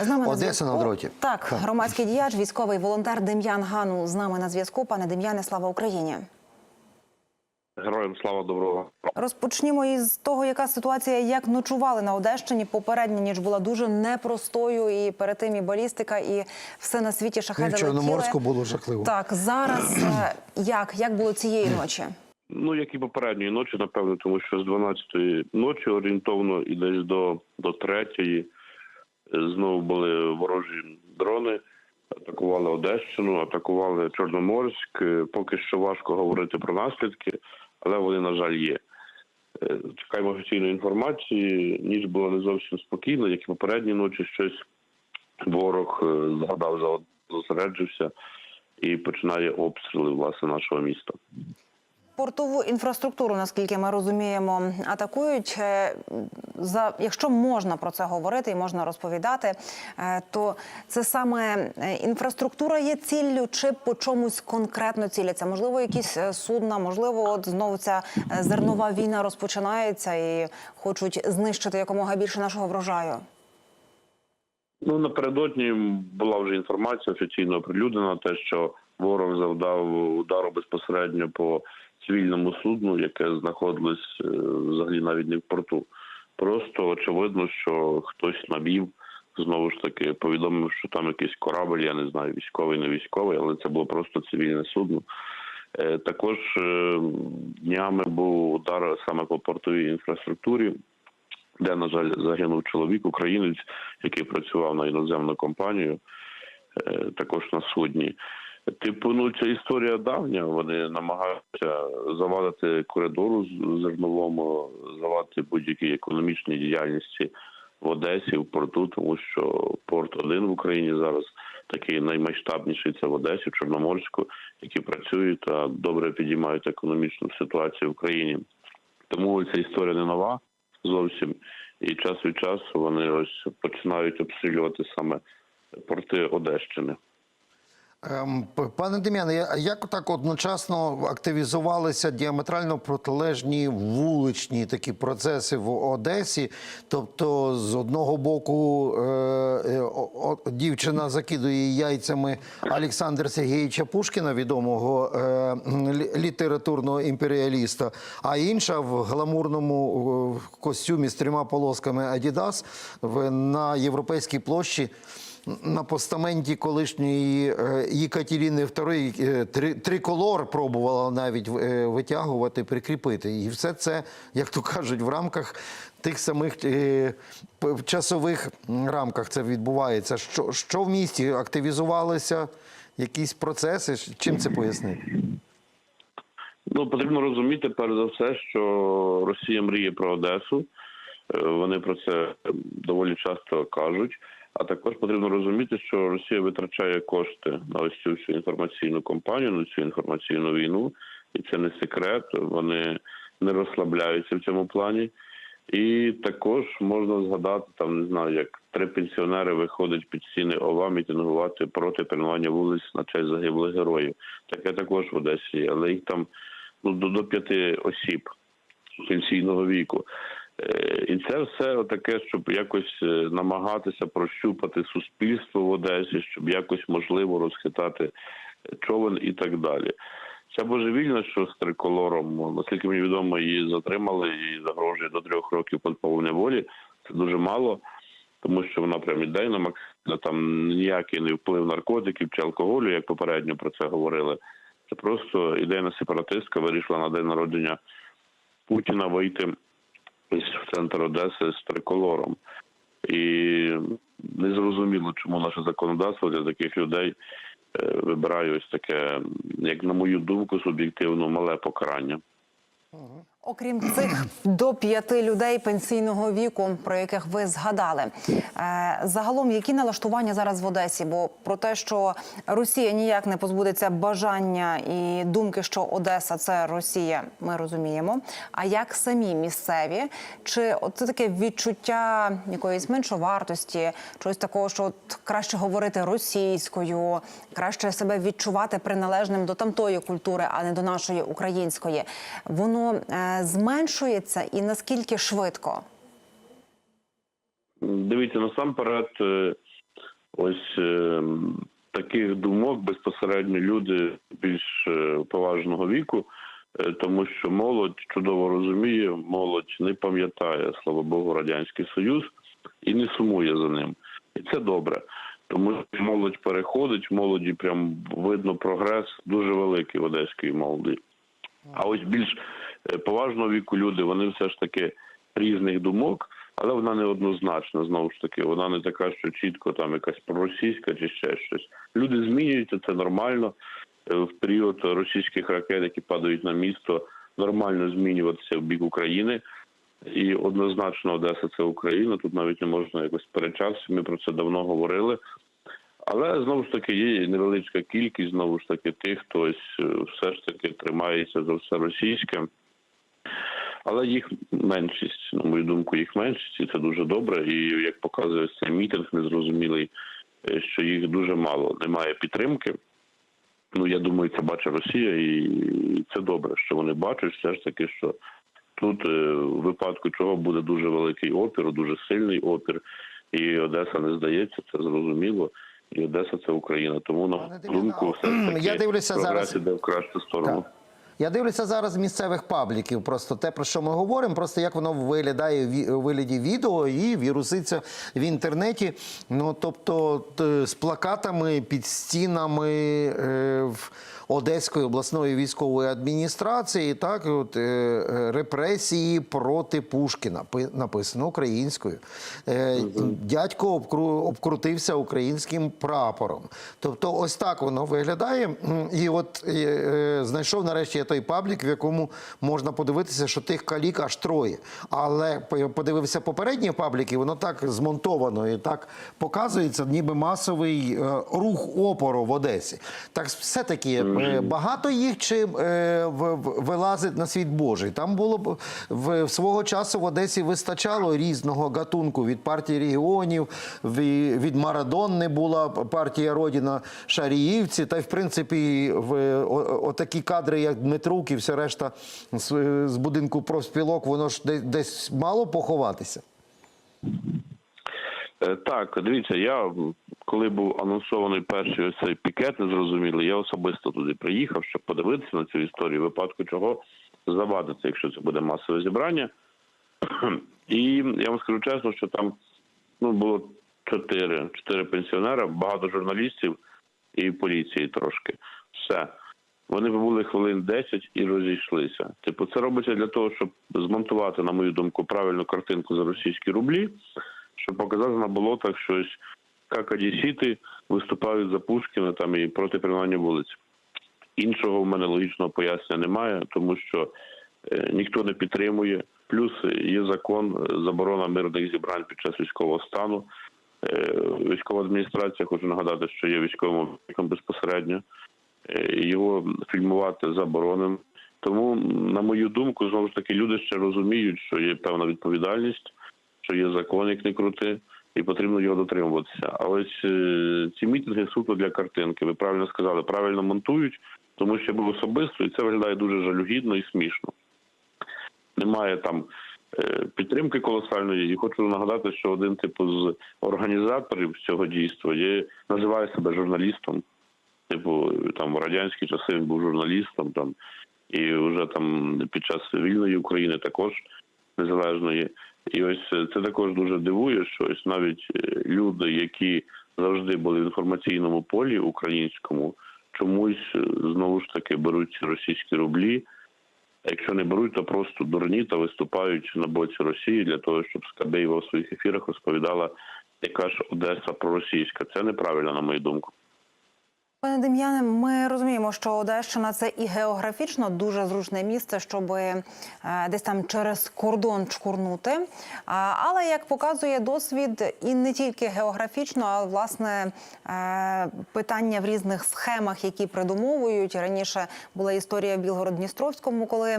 З нами Одеса зв'язку- на дроті. Так, громадський діяч, військовий волонтер Дем'ян Гану з нами на зв'язку. Пане Дем'яне, слава Україні. Героям слава доброго. Розпочнімо із того, яка ситуація, як ночували на Одещині. Попередня ніч була дуже непростою, і перед тим і балістика, і все на світі І шахеди в Чорноморську було жахливо. Так, зараз е, як? Як було цієї ночі? Ну як і попередньої ночі, напевно, тому що з 12-ї ночі орієнтовно і десь до, до 3-ї е, знову були ворожі дрони. Атакували Одещину, атакували Чорноморськ. Е, Поки що важко говорити про наслідки, але вони, на жаль, є. Е, Чекаємо офіційної інформації. Ніч була не зовсім спокійна, як і попередні ночі. Щось ворог е, згадав, зосереджився і починає обстріли власне нашого міста. Портову інфраструктуру, наскільки ми розуміємо, атакують. Е, За якщо можна про це говорити і можна розповідати, е, то це саме е, інфраструктура є ціллю, чи по чомусь конкретно ціляться? Можливо, якісь судна, можливо, от знову ця зернова війна розпочинається і хочуть знищити якомога більше нашого врожаю. Ну напередодні була вже інформація офіційно оприлюднена, те, що ворог завдав удару безпосередньо по цивільному судну, яке знаходилось е, взагалі навіть не в порту. Просто очевидно, що хтось навів знову ж таки повідомив, що там якийсь корабль, я не знаю, військовий, не військовий, але це було просто цивільне судно. Е, Також е, днями був удар саме по портовій інфраструктурі, де, на жаль, загинув чоловік, українець, який працював на іноземну компанію, також на судні. Типу, ну ця історія давня. Вони намагаються завадити коридору зерновому, завадити будь-якій економічній діяльності в Одесі, в порту, тому що порт один в Україні зараз такий наймасштабніший це в Одесі, в Чорноморську, які працюють та добре підіймають економічну ситуацію в Україні. Тому ця історія не нова зовсім. І час від часу вони ось починають обстрілювати саме порти Одещини. Ем, Пане Дем'яне, як так одночасно активізувалися діаметрально протилежні вуличні такі процеси в Одесі? Тобто, з одного боку, е, е, дівчина закидує яйцями Олександра Сергійовича Пушкіна, відомого е, літературного імперіаліста, а інша в гламурному костюмі з трьома полосками в, на європейській площі на постаменті колишньої е, Єкатерини II е, три, триколор пробувала навіть е, витягувати, прикріпити. І все це, як то кажуть, в рамках тих самих часових рамках це відбувається. Що, що в місті активізувалися якісь процеси? Чим це пояснити? Ну потрібно розуміти перш за все, що Росія мріє про Одесу. Вони про це доволі часто кажуть. А також потрібно розуміти, що Росія витрачає кошти на ось цю всю інформаційну кампанію, на цю інформаційну війну, і це не секрет. Вони не розслабляються в цьому плані. І також можна згадати там, не знаю, як три пенсіонери виходять під стіни ОВА мітингувати проти перейменування вулиць на честь загиблих героїв. Таке також в Одесі, але їх там ну до, до п'яти осіб пенсійного віку. Е, І це все таке, щоб якось е, намагатися прощупати суспільство в Одесі, щоб якось можливо розхитати човен і так далі. Ця божевільна, що з триколором, наскільки мені відомо, її затримали і загрожує до трьох років позбавлення волі. Це дуже мало, тому що вона прям ідейна, максимально там ніякий не вплив наркотиків чи алкоголю, як попередньо про це говорили. Це просто ідейна сепаратистка вирішила на день народження Путіна вийти в центр Одеси з триколором. І незрозуміло, чому наше законодавство для таких людей е, вибирає ось таке, як на мою думку, суб'єктивно мале покарання. Окрім цих до п'яти людей пенсійного віку, про яких ви згадали, е, загалом які налаштування зараз в Одесі? Бо про те, що Росія ніяк не позбудеться бажання і думки, що Одеса це Росія, ми розуміємо. А як самі місцеві, чи це таке відчуття якоїсь меншовартості, чогось такого, що от краще говорити російською, краще себе відчувати приналежним до тамтої культури, а не до нашої української, воно е, зменшується і наскільки швидко? Дивіться, насамперед, е, таких думок безпосередньо люди більш е, поважного віку, е, тому що молодь чудово розуміє, молодь не пам'ятає, слава Богу, радянський союз і не сумує за ним. І це добре. Тому що молодь переходить, молоді прям видно прогрес дуже великий в одеської молоді. А ось більш е, поважного віку люди, вони все ж таки різних думок, але вона не однозначна. Знову ж таки, вона не така, що чітко там якась проросійська чи ще щось. Люди змінюються, це нормально. Е, В період російських ракет, які падають на місто, нормально змінюватися в бік України. І однозначно Одеса це Україна. Тут навіть не можна якось сперечатися. Ми про це давно говорили. Але знову ж таки є невеличка кількість знову ж таки тих, хто ось е, все ж таки тримається за все російське. Але їх меншість, на мою думку, їх меншість, і це дуже добре. І як показує цей мітинг, незрозумілий, е, що їх дуже мало. Немає підтримки. Ну я думаю, це бачить Росія, і це добре, що вони бачать все ж таки, що тут е, в випадку чого буде дуже великий опір, дуже сильний опір, і Одеса не здається, це зрозуміло. І Одеса це Україна. Тому на думку, все ж таки я дивлюся зараз- іде в кращу сторону. Так. Я дивлюся зараз місцевих пабліків. Просто те, про що ми говоримо, просто як воно виглядає у вигляді відео і віруситься в інтернеті. Ну тобто з плакатами під стінами е, в Одеської обласної військової адміністрації, так от е, репресії проти Пушкіна пи- написано українською. Е, Дядько обкру- обкрутився українським прапором. Тобто, ось так воно виглядає. І от е, е, знайшов нарешті я той паблік, в якому можна подивитися, що тих калік аж троє. Але подивився попередні пабліки, воно так змонтовано і так показується, ніби масовий рух опору в Одесі. Так все-таки е, багато їх чи е, в- в- вилазить на світ Божий. Там було б в свого часу в Одесі вистачало різного гатунку від партії регіонів, ві- від Марадонни була партія Родіна Шаріївці. Та й в принципі в о- отакі кадри, як Дмитрук і все решта з, з будинку профспілок, воно ж десь, десь мало поховатися. Е, Так, дивіться, я коли був анонсований перший ось цей пікет, незрозумілий, я особисто туди приїхав, щоб подивитися на цю історію, випадку чого завадити, якщо це буде масове зібрання. І я вам скажу чесно, що там ну було чотири, чотири пенсіонера, багато журналістів і поліції трошки. Все. Вони побули хвилин 10 і розійшлися. Типу, це робиться для того, щоб змонтувати, на мою думку, правильну картинку за російські рублі, щоб показати на болотах щось, як одесіти виступають за Пушкіна там і проти приймання вулиць. Іншого в мене логічного пояснення немає, тому що е, ніхто не підтримує. Плюс є закон е, заборона мирних зібрань під час військового стану. Е, Військова адміністрація, хочу нагадати, що є військовим об'єктом безпосередньо. Його фільмувати заборонено. Тому, на мою думку, знову ж таки, люди ще розуміють, що є певна відповідальність, що є закон, як не крути, і потрібно його дотримуватися. А ось е, ці мітинги суто для картинки. Ви правильно сказали, правильно монтують, тому що був особисто, і це виглядає дуже жалюгідно і смішно. Немає там е, підтримки колосальної. І хочу нагадати, що один типу з організаторів цього дійства є називає себе журналістом. Типу, там в радянські часи він був журналістом, там і вже там під час вільної України також незалежної. І ось е, це також дуже дивує, що ось навіть е, люди, які завжди були в інформаційному полі українському, чомусь е, знову ж таки беруть російські рублі. Якщо не беруть, то просто дурні та виступають на боці Росії для того, щоб Скабєєва в своїх ефірах розповідала, яка ж Одеса проросійська. Це неправильно, на мою думку. Пане Дем'яне, ми розуміємо, що Одещина це і географічно дуже зручне місце, щоб е, десь там через кордон чкурнути. Але як показує досвід, і не тільки географічно, а власне е, питання в різних схемах, які придумовують. Раніше була історія в Білгород-Дністровському, коли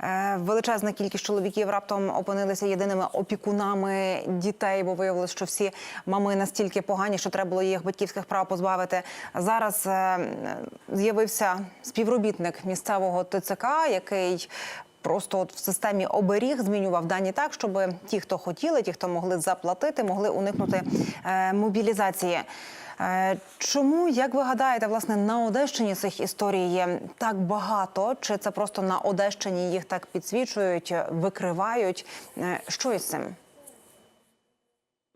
е, величезна кількість чоловіків раптом опинилися єдиними опікунами дітей, бо виявилось, що всі мами настільки погані, що треба було їх батьківських прав позбавити. Зараз з'явився співробітник місцевого ТЦК, який просто от в системі оберіг змінював дані так, щоб ті, хто хотіли, ті, хто могли заплатити, могли уникнути е, мобілізації. Е, Чому, як ви гадаєте, власне на Одещині цих історій є так багато? Чи це просто на Одещині їх так підсвічують, викривають? Е, Що із цим?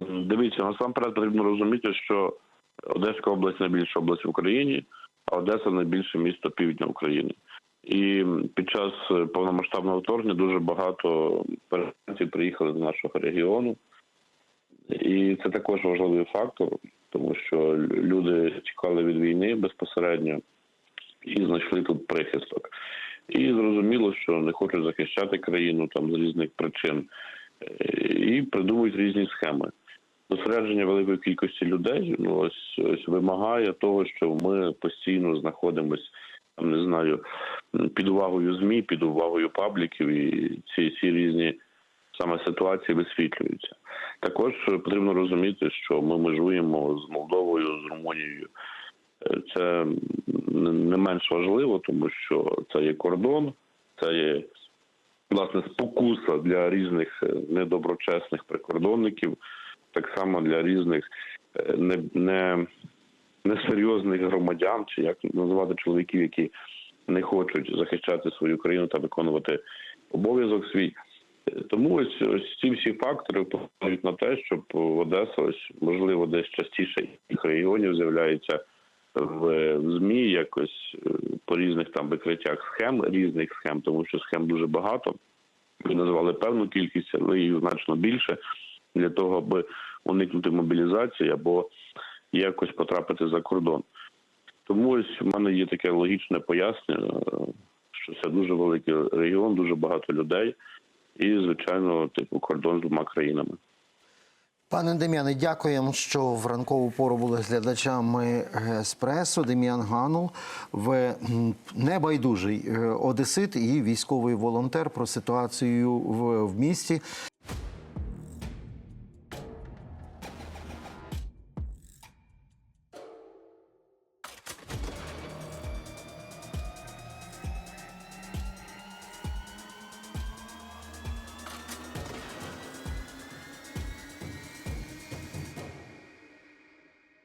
Дивіться, насамперед потрібно розуміти, що Одеська область найбільша область в Україні, а Одеса найбільше місто півдня України. І під час повномасштабного вторгнення дуже багато переселенців приїхали до нашого регіону. І це також важливий фактор, тому що люди тікали від війни безпосередньо і знайшли тут прихисток. І зрозуміло, що не хочуть захищати країну там з різних причин, Е, і придумують різні схеми. Зосередження великої кількості людей ну ось ось вимагає того, що ми постійно знаходимось там, не знаю, під увагою змі, під увагою пабліків, і ці всі різні саме ситуації висвітлюються. Також потрібно розуміти, що ми межуємо з Молдовою, з Румунією. Це не не менш важливо, тому що це є кордон, це є власне спокуса для різних е, недоброчесних прикордонників, так само для різних е, не, не, несерйозних громадян, чи як називати чоловіків, які не хочуть захищати свою країну та виконувати обов'язок свій. Е, Тому ось, ось ці всі фактори впливають на те, щоб Одеса, ось можливо, десь частіше їх регіонів з'являється в, в змі якось е, по різних там викриттях схем, різних схем, тому що схем дуже багато. Ви назвали певну кількість, але їх значно більше для того, аби уникнути мобілізації або якось потрапити за кордон. Тому ось в мене є таке логічне пояснення, е, що це дуже великий регіон, дуже багато людей, і звичайно, типу кордон з двома країнами. Пане Дем'яне, дякуємо, що в ранкову пору були глядачами Еспресо. Дем'ян Ганул, в небайдужий е, одесит і військовий волонтер про ситуацію в місті.